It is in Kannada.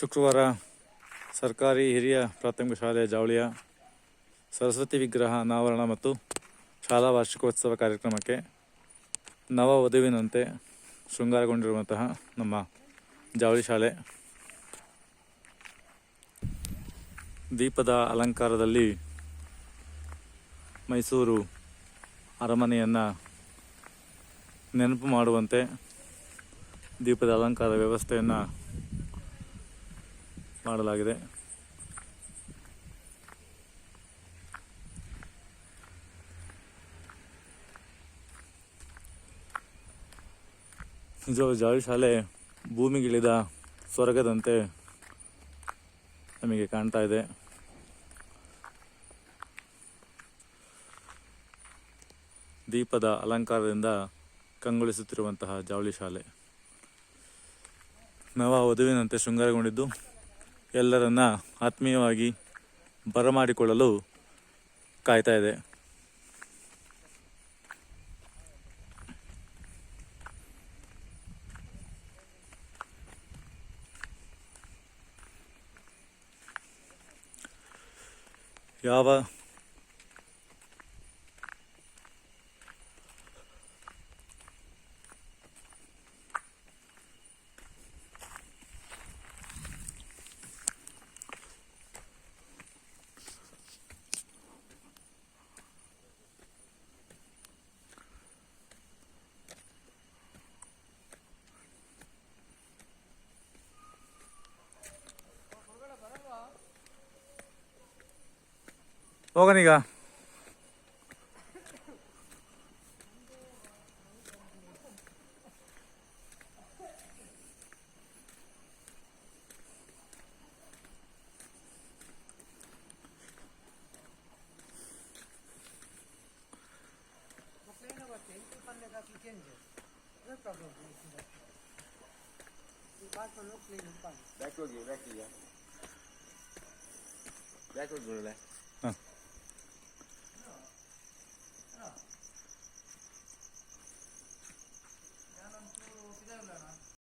ಶುಕ್ರವಾರ ಸರ್ಕಾರಿ ಹಿರಿಯ ಪ್ರಾಥಮಿಕ ಶಾಲೆಯ ಜಾವಳಿಯ ಸರಸ್ವತಿ ವಿಗ್ರಹ ಅನಾವರಣ ಮತ್ತು ಶಾಲಾ ವಾರ್ಷಿಕೋತ್ಸವ ಕಾರ್ಯಕ್ರಮಕ್ಕೆ ನವ ವಧುವಿನಂತೆ ಶೃಂಗಾರಗೊಂಡಿರುವಂತಹ ನಮ್ಮ ಜಾವಳಿ ಶಾಲೆ. ದೀಪದ ಅಲಂಕಾರದಲ್ಲಿ ಮೈಸೂರು ಅರಮನೆಯನ್ನು ನೆನಪು ಮಾಡುವಂತೆ ದೀಪದ ಅಲಂಕಾರ ವ್ಯವಸ್ಥೆಯನ್ನು ಮಾಡಲಾಗಿದೆ. ನಿಜವಾದ ಜಾಳಿ ಶಾಲೆ ಭೂಮಿಗಿಳಿದ ಸ್ವರ್ಗದಂತೆ ನಮಗೆ ಕಾಣ್ತಾ ಇದೆ. ದೀಪದ ಅಲಂಕಾರದಿಂದ ಕಂಗೊಳಿಸುತ್ತಿರುವಂತಹ ಜಾವಳಿ ಶಾಲೆ. ನವ ವಧುವಿನಂತೆ ಶೃಂಗಾರಗೊಂಡಿದ್ದು ಎಲ್ಲರನ್ನ ಆತ್ಮೀಯವಾಗಿ ಬರಮಾಡಿಕೊಳ್ಳಲು ಕಾಯ್ತಾ ಇದೆ. ಯಾವ 어간이가 बैक हो गया बैक हो। गया बैक हो गया